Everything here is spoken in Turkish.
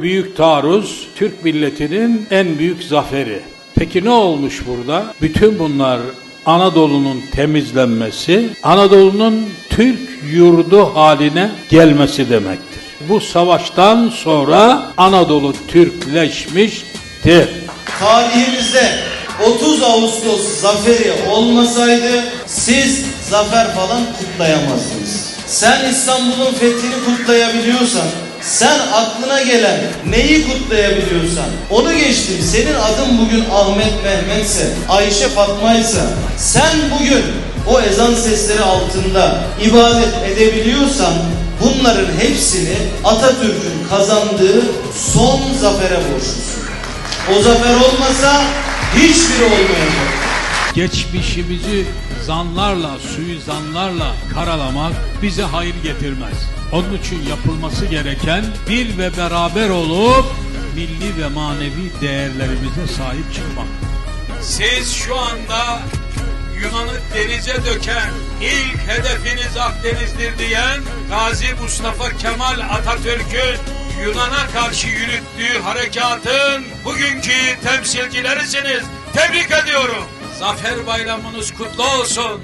Büyük taarruz Türk milletinin en büyük zaferi. Peki ne olmuş burada? Bütün bunlar Anadolu'nun temizlenmesi, Anadolu'nun Türk yurdu haline gelmesi demektir. Bu savaştan sonra Anadolu Türkleşmiştir. tarihimizde 30 Ağustos zaferi olmasaydı siz zafer falan kutlayamazsınız. Sen İstanbul'un fethini kutlayabiliyorsan, sen aklına gelen neyi kutlayabiliyorsan onu geçtim. Senin adın bugün Ahmet Mehmetse, Ayşe Fatmaysa sen bugün o ezan sesleri altında ibadet edebiliyorsan bunların hepsini Atatürk'ün kazandığı son zafere borçlusun. O zafer olmasa hiçbiri olmayacak. Geçmişimizi zanlarla, suizanlarla karalamak bize hayır getirmez. Onun için yapılması gereken bir ve beraber olup milli ve manevi değerlerimize sahip çıkmak. Siz şu anda Yunan'ı denize döken ilk hedefiniz Akdeniz'dir diyen Gazi Mustafa Kemal Atatürk'ün Yunan'a karşı yürüttüğü harekatın bugünkü temsilcilerisiniz. Tebrik ediyorum. Zafer bayramınız kutlu olsun.